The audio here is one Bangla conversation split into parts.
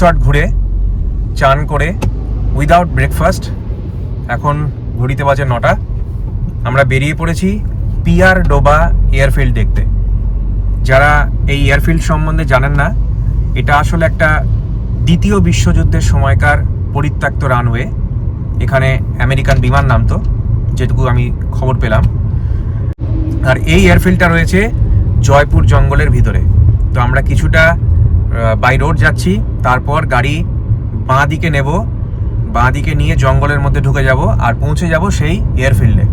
রিসর্ট ঘুরে, চান করে উইদাউট ব্রেকফাস্ট এখন ঘড়িতে বাজে নটা। আমরা বেরিয়ে পড়েছি পিয়ার ডোবা এয়ারফিল্ড দেখতে। যারা এই এয়ারফিল্ড সম্বন্ধে জানেন না, এটা আসলে একটা দ্বিতীয় বিশ্বযুদ্ধের সময়কার পরিত্যক্ত রানওয়ে। এখানে আমেরিকান বিমান নামতো, যেটুকু আমি খবর পেলাম। আর এই এয়ারফিল্ডটা রয়েছে জয়পুর জঙ্গলের ভিতরে। তো আমরা কিছুটা বাই রোড যাচ্ছি, তারপর গাড়ি বাঁ দিকে নেব, বাঁ দিকে নিয়ে জঙ্গলের মধ্যে ঢুকে যাব আর পৌঁছে যাব সেই এয়ারফিল্ডে।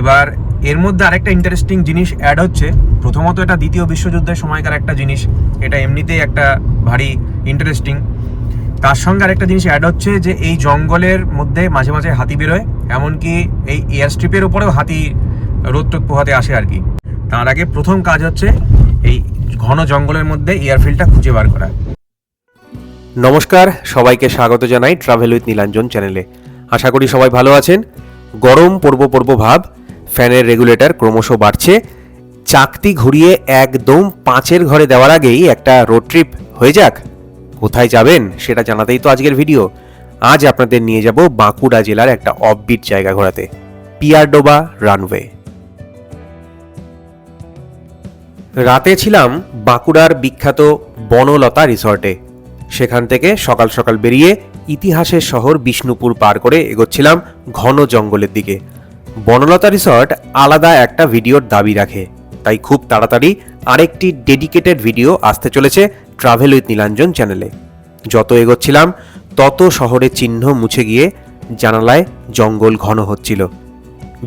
এবার এর মধ্যে আরেকটা ইন্টারেস্টিং জিনিস অ্যাড হচ্ছে, প্রথমত এটা দ্বিতীয় বিশ্বযুদ্ধের সময়কার একটা জিনিস, এটা এমনিতেই একটা ভারী ইন্টারেস্টিং তার সঙ্গে আরেকটা জিনিস অ্যাড হচ্ছে যে এই জঙ্গলের মধ্যে মাঝে মাঝে হাতি বেরোয়, এমনকি এই এয়ার স্ট্রিপের উপরেও হাতি রোদ পোহাতে আসে আর কি। তার আগে প্রথম কাজ হচ্ছে এই ঘন জঙ্গলের মধ্যে এয়ারফিল্ডটা খুঁজে বার করা। নমস্কার, সবাইকে স্বাগত জানাই ট্রাভেল উইথ নীলাঞ্জন চ্যানেলে আশা করি সবাই ভালো আছেন। গরম, পর্ব পর্ব ভাব, ফ্যানের রেগুলেটর ক্রমশ বাড়ছে। চাকতি ঘুরিয়ে একদম পাঁচের ঘরে দেওয়ার আগেই একটা রোড ট্রিপ হয়ে যাক। কোথায় যাবেন সেটা জানাতেই তো আজকের ভিডিও আজ আপনাদের নিয়ে যাব বাঁকুড়া জেলার একটা অফবিট জায়গা ঘোরাতে, পিয়ারডোবা রানওয়ে রাতে ছিলাম বাঁকুড়ার বিখ্যাত বনলতা রিসর্টে। সেখান থেকে সকাল সকাল বেরিয়ে ইতিহাসের শহর বিষ্ণুপুর পার করে এগোচ্ছিলাম ঘন জঙ্গলের দিকে। বনলতা রিসর্ট আলাদা একটা ভিডিওর দাবি রাখে, তাই খুব তাড়াতাড়ি আরেকটি ডেডিকেটেড ভিডিও আসতে চলেছে ট্রাভেল উইথ নীলাঞ্জন চ্যানেলে। যত এগোচ্ছিলাম, তত শহরের চিহ্ন মুছে গিয়ে জানালায় জঙ্গল ঘন হচ্ছিল।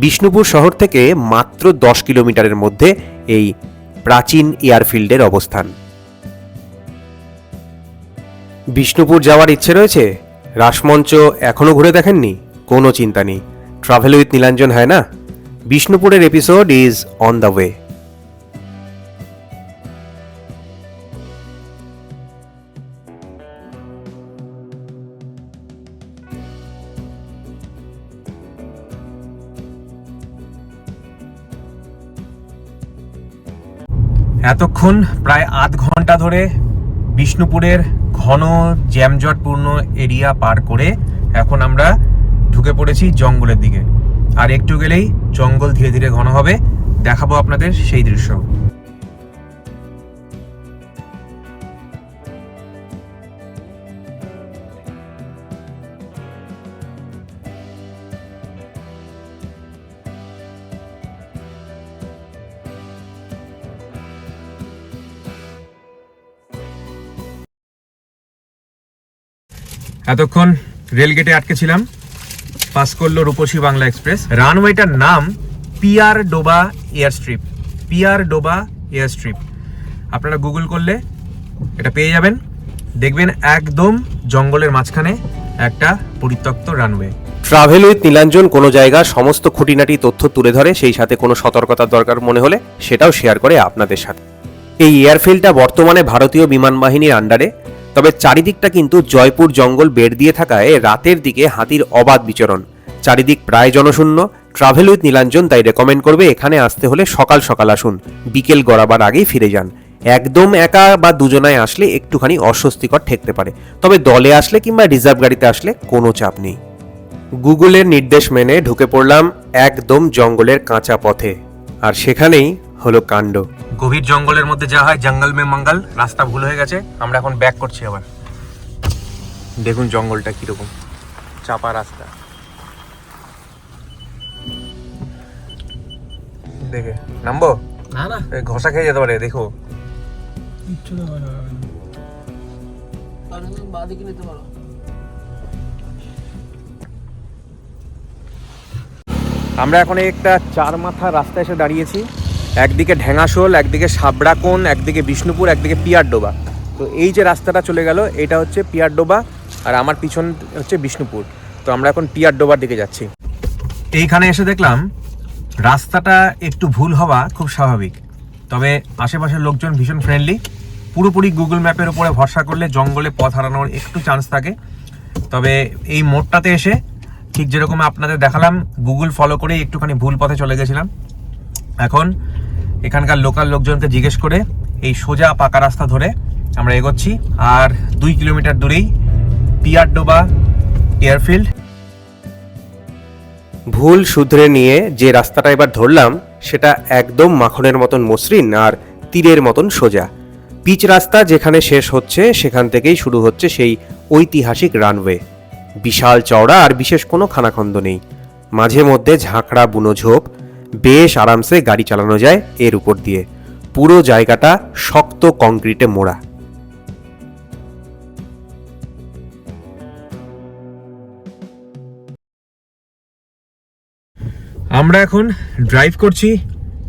বিষ্ণুপুর শহর থেকে মাত্র দশ কিলোমিটারের মধ্যে এই প্রাচীন এয়ারফিল্ডের অবস্থান। বিষ্ণুপুর যাওয়ার ইচ্ছে রয়েছে? রাসমঞ্চ এখনও ঘুরে দেখেননি? কোনো চিন্তা নেই। ট্রাভেল উইথ নীলাঞ্জন, হয় না? বিষ্ণুপুরের episode is on the way এতক্ষণ প্রায় আধ ঘণ্টা ধরে বিষ্ণুপুরের ঘন জ্যামজটপূর্ণ এরিয়া পার করে এখন আমরা ঢুকে পড়েছি জঙ্গলের দিকে। আর একটু গেলেই জঙ্গল ধীরে ধীরে ঘন হবে। দেখাবো আপনাদের সেই দৃশ্য। এতক্ষণ রেলগেটে আটকে ছিলাম। পাস করল রূপসী বাংলা এক্সপ্রেস। রানওয়েটার নাম Piardoba air strip. Piardoba air strip. আপনারা গুগল করলে এটা পেয়ে যাবেন। দেখবেন একদম জঙ্গলের মাঝখানে একটা পরিত্যক্ত রানওয়ে। ট্রাভেল উইথ নীলাঞ্জন কোনো জায়গার সমস্ত খুঁটিনাটি তথ্য তুলে ধরে, সেই সাথে কোনো সতর্কতার দরকার মনে হলে সেটাও শেয়ার করে আপনাদের সাথে। এই এয়ারফিল্ডটা বর্তমানে ভারতীয় বিমান বাহিনীর আন্ডারে তবে চারিদিকটা কিন্তু জয়পুর জঙ্গল বেড় দিয়ে থাকায় রাতের দিকে হাতির অবাধ বিচরণ। চারিদিক প্রায় জনশূন্য। ট্রাভেল উইথ নীলাঞ্জন তাই রেকমেন্ড করবে এখানে আসতে হলে সকাল সকাল আসুন। বিকেল গড়াবার আগেই ফিরে যান। একদম একা বা দুজনায় আসলে একটুখানি অস্বস্তিকর ঠেকতে পারে। তবে দলে আসলে কিংবা রিজার্ভ গাড়িতে আসলে কোনো চাপ নেই। গুগলের নির্দেশ মেনে ঢুকে পড়লাম একদম জঙ্গলের কাঁচা পথে। আর সেখানেই হলো কাণ্ড। গভীর জঙ্গলের মধ্যে যা হয় জঙ্গল মে মঙ্গল রাস্তা ভুল হয়ে গেছে আমরা এখন ব্যাক করছি আবার। দেখুন জঙ্গলটা কীরকম চাপা রাস্তা। দেখে নামবো? না না। এ, ঘষা খেয়ে যেতে পারে দেখো। আমরা এখন এই একটা চার মাথা রাস্তায় এসে দাঁড়িয়েছি। একদিকে ঢেঙ্গাশোল একদিকে সাবড়াকোন, একদিকে বিষ্ণুপুর, একদিকে পিয়ারডোবা। তো এই যে রাস্তাটা চলে গেল, এটা হচ্ছে পিয়ারডোবা আর আমার পিছন হচ্ছে বিষ্ণুপুর। তো আমরা এখন পিয়ারডোবার দিকে যাচ্ছি। এইখানে এসে দেখলাম রাস্তাটা একটু ভুল হওয়া খুব স্বাভাবিক। তবে আশেপাশের লোকজন ভীষণ ফ্রেন্ডলি পুরোপুরি গুগল ম্যাপের উপরে ভরসা করলে জঙ্গলে পথ হারানোর একটু চান্স থাকে। তবে এই মোড়টাতে এসে ঠিক যেরকম আপনাদের দেখালাম গুগল ফলো করে একটুখানি ভুল পথে চলে গেছিলাম। এখন এখানকার লোকাল লোকজনকে জিজ্ঞেস করে এই সোজা পাকা রাস্তা ধরে আমরা এগোচ্ছি। আর দুই কিলোমিটার দূরেই পিয়ার ডোবা এয়ারফিল্ড। ভুল শুধরে নিয়ে যে রাস্তাটা এবার ধরলাম, সেটা একদম মাখনের মতন মসৃণ আর তীরের মতন সোজা। পিচ রাস্তা যেখানে শেষ হচ্ছে, সেখান থেকেই শুরু হচ্ছে সেই ঐতিহাসিক রানওয়ে। বিশাল চওড়া আর বিশেষ কোনো খানাখন্দ নেই। মাঝে মধ্যে ঝাঁকড়া বুনো ঝোপ বেশ আরামসে গাড়ি চালানো যায় এর উপর দিয়ে। পুরো জায়গাটা শক্ত কংক্রিটে মোড়া। আমরা এখন ড্রাইভ করছি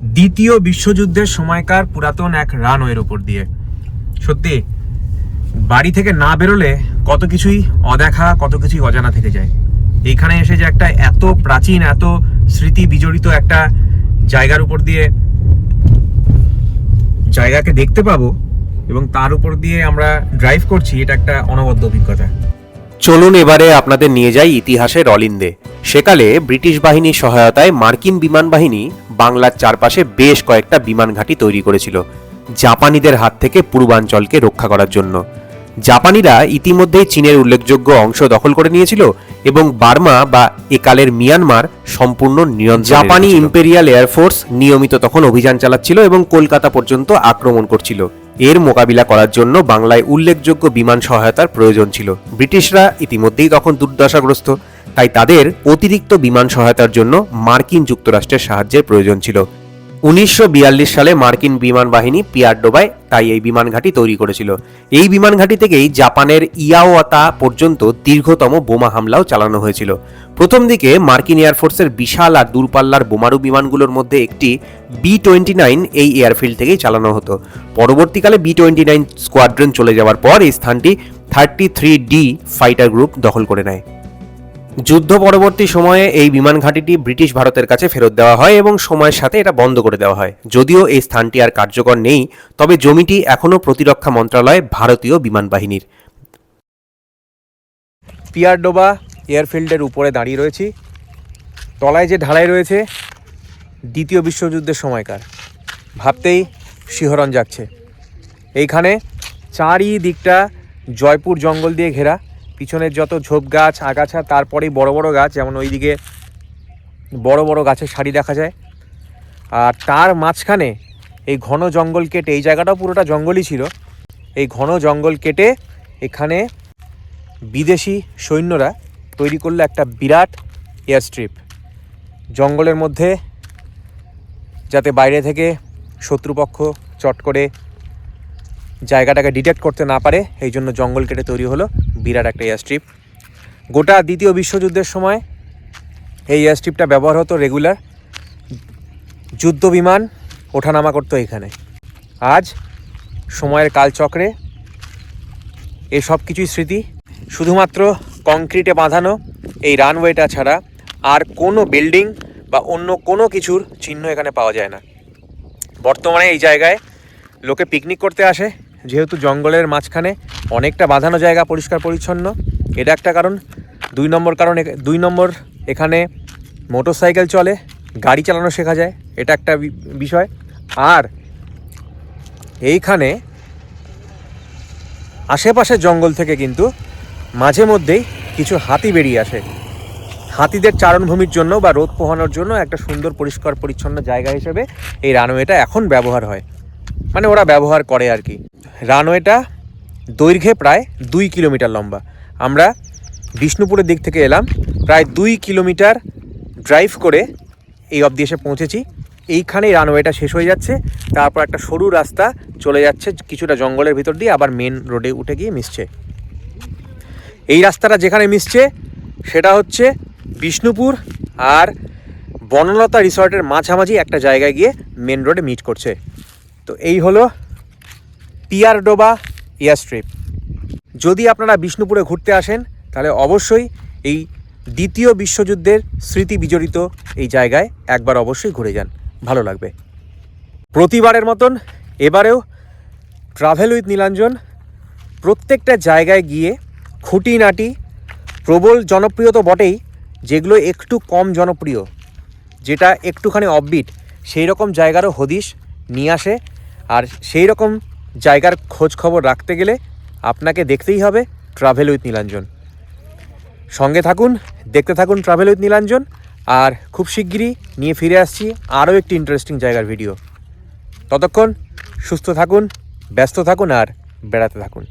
দ্বিতীয় বিশ্বযুদ্ধের সময়কার পুরাতন এক রানওয়ের ওপর দিয়ে। সত্যি, বাড়ি থেকে না বেরোলে কত কিছুই অদেখা, কত কিছুই অজানা থেকে যায়। এইখানে এসে যে একটা এত প্রাচীন, এত স্মৃতি বিজড়িত একটা জায়গার উপর দিয়ে জায়গাকে দেখতে পাবো এবং তার উপর দিয়ে আমরা ড্রাইভ করছি, এটা একটা অনবদ্য অভিজ্ঞতা। চলুন এবারে আপনাদের নিয়ে যাই ইতিহাসের অলিন্দে। সেকালে ব্রিটিশ বাহিনীর সহায়তায় মার্কিন বিমান বাহিনী বাংলার চারপাশে বেশ কয়েকটা বিমান ঘাঁটি তৈরি করেছিল, জাপানিদের হাত থেকে পূর্বাঞ্চলকে রক্ষা করার জন্য। জাপানিরা ইতিমধ্যেই চীনের উল্লেখযোগ্য অংশ দখল করে নিয়েছিল এবং বার্মা বা একালের মিয়ানমার সম্পূর্ণ নিয়ন্ত্রণ জাপানি ইম্পেরিয়াল এয়ারফোর্স নিয়মিত তখন অভিযান চালাচ্ছিল এবং কলকাতা পর্যন্ত আক্রমণ করছিল। এর মোকাবিলা করার জন্য বাংলায় উল্লেখযোগ্য বিমান সহায়তার প্রয়োজন ছিল। ব্রিটিশরা ইতিমধ্যেই তখন দুর্দশাগ্রস্ত, তাই তাদের অতিরিক্ত বিমান সহায়তার জন্য মার্কিন যুক্তরাষ্ট্রের সাহায্যের প্রয়োজন ছিল। উনিশশো বিয়াল্লিশ সালে মার্কিন বিমান বাহিনী পিয়ারডোবায় তাই এই বিমান ঘাঁটি তৈরি করেছিল। এই বিমান ঘাঁটি থেকেই জাপানের ইয়াওয়াতা পর্যন্ত দীর্ঘতম বোমা হামলাও চালানো হয়েছিল। প্রথম দিকে মার্কিন এয়ারফোর্সের বিশাল আর দূরপাল্লার বোমারু বিমানগুলোর মধ্যে একটি বি টোয়েন্টি নাইন এই এয়ারফিল্ড থেকেই চালানো হতো। পরবর্তীকালে বি টোয়েন্টি নাইন স্কোয়াড্রন চলে যাওয়ার পর এই স্থানটি thirty three D fighter group দখল করে নেয়। যুদ্ধ পরবর্তী সময়ে এই বিমান ঘাঁটিটি ব্রিটিশ ভারতের কাছে ফেরত দেওয়া হয় এবং সময়ের সাথে এটা বন্ধ করে দেওয়া হয়। যদিও এই স্থানটি আর কার্যকর নেই, তবে জমিটি এখনও প্রতিরক্ষা মন্ত্রণালয় ভারতীয় বিমান বাহিনীর। পিয়ারডোবা এয়ারফিল্ডের উপরে দাঁড়িয়ে রয়েছি। তলায় যে ঢালাই রয়েছে, দ্বিতীয় বিশ্বযুদ্ধের সময়কার। ভাবতেই শিহরণ যাচ্ছে। এইখানে চারিদিকটা জয়পুর জঙ্গল দিয়ে ঘেরা। পিছনের যত ঝোপ গাছ, আগাছা, তারপরেই বড় বড় গাছ, যেমন ওইদিকে বড় বড় গাছের সারি দেখা যায়। আর তার মাঝখানে এই ঘন জঙ্গল কেটে, এই জায়গাটাও পুরোটা জঙ্গলই ছিল, এই ঘন জঙ্গল কেটে এখানে বিদেশি সৈন্যরা তৈরি করল একটা বিরাট এয়ার স্ট্রিপ জঙ্গলের মধ্যে যাতে বাইরে থেকে শত্রুপক্ষ চট করে জায়গাটাকে ডিটেক্ট করতে না পারে, এই জন্য জঙ্গল কেটে তৈরি হলো বিরাট একটা এয়ার স্ট্রিপ গোটা দ্বিতীয় বিশ্বযুদ্ধের সময় এই এয়ার স্ট্রিপটা ব্যবহার হতো রেগুলার যুদ্ধ বিমান ওঠানামা করতো এখানে। আজ সময়ের কালচক্রে এই সব কিছুই স্মৃতি। শুধুমাত্র কংক্রিটে বাঁধানো এই রানওয়েটা ছাড়া আর কোনো বিল্ডিং বা অন্য কোনো কিছুর চিহ্ন এখানে পাওয়া যায় না। বর্তমানে এই জায়গায় লোকে পিকনিক করতে আসে। যেহেতু জঙ্গলের মাঝখানে অনেকটা বাঁধানো জায়গা পরিষ্কার পরিচ্ছন্ন, এটা একটা কারণ। দুই নম্বর কারণ দুই নম্বর এখানে মোটর সাইকেল চলে, গাড়ি চালানো শেখা যায়, এটা একটা বিষয়। আর এইখানে আশেপাশের জঙ্গল থেকে কিন্তু মাঝে মধ্যেই কিছু হাতি বেরিয়ে আসে। হাতিদের চারণভূমির জন্য বা রোদ পোহানোর জন্য একটা সুন্দর পরিষ্কার পরিচ্ছন্ন জায়গা হিসেবে এই রানওয়েটা এখন ব্যবহার হয়। মানে ওরা ব্যবহার করে আর কি। রানওয়েটা দৈর্ঘ্যে প্রায় দুই কিলোমিটার লম্বা। আমরা বিষ্ণুপুরের দিক থেকে এলাম, প্রায় দুই কিলোমিটার ড্রাইভ করে এই অবধি এসে পৌঁছেছি। এইখানেই রানওয়েটা শেষ হয়ে যাচ্ছে, তারপর একটা সরু রাস্তা চলে যাচ্ছে, কিছুটা জঙ্গলের ভিতর দিয়ে আবার মেন রোডে উঠে গিয়ে মিশছে। এই রাস্তাটা যেখানে মিশছে, সেটা হচ্ছে বিষ্ণুপুর আর বনলতা রিসর্টের মাঝামাঝি একটা জায়গায় গিয়ে মেন রোডে মিট করছে। তো এই হলো পিয়ারডোবা এয়ার স্ট্রিপ। যদি আপনারা বিষ্ণুপুরে ঘুরতে আসেন, তাহলে অবশ্যই এই দ্বিতীয় বিশ্বযুদ্ধের স্মৃতি বিজড়িত এই জায়গায় একবার অবশ্যই ঘুরে যান, ভালো লাগবে। প্রতিবারের মতন এবারেও ট্রাভেল উইথ নীলাঞ্জন প্রত্যেকটা জায়গায় গিয়ে খুঁটিনাটি প্রবল জনপ্রিয় তো বটেই, যেগুলো একটু কম জনপ্রিয়, যেটা একটুখানি অফবিট সেই রকম জায়গারও হদিশ নিয়ে আসে আর সেই রকম জায়গার খোঁজ খবর রাখতে গেলে আপনাকে দেখতেই হবে ট্রাভেল উইথ নীলাঞ্জন। সঙ্গে থাকুন, দেখতে থাকুন ট্রাভেল উইথ নীলাঞ্জন আর খুব শিগগিরই নিয়ে ফিরে আসছি আরও একটি ইন্টারেস্টিং জায়গার ভিডিও ততক্ষণ সুস্থ থাকুন, ব্যস্ত থাকুন আর বেড়াতে থাকুন।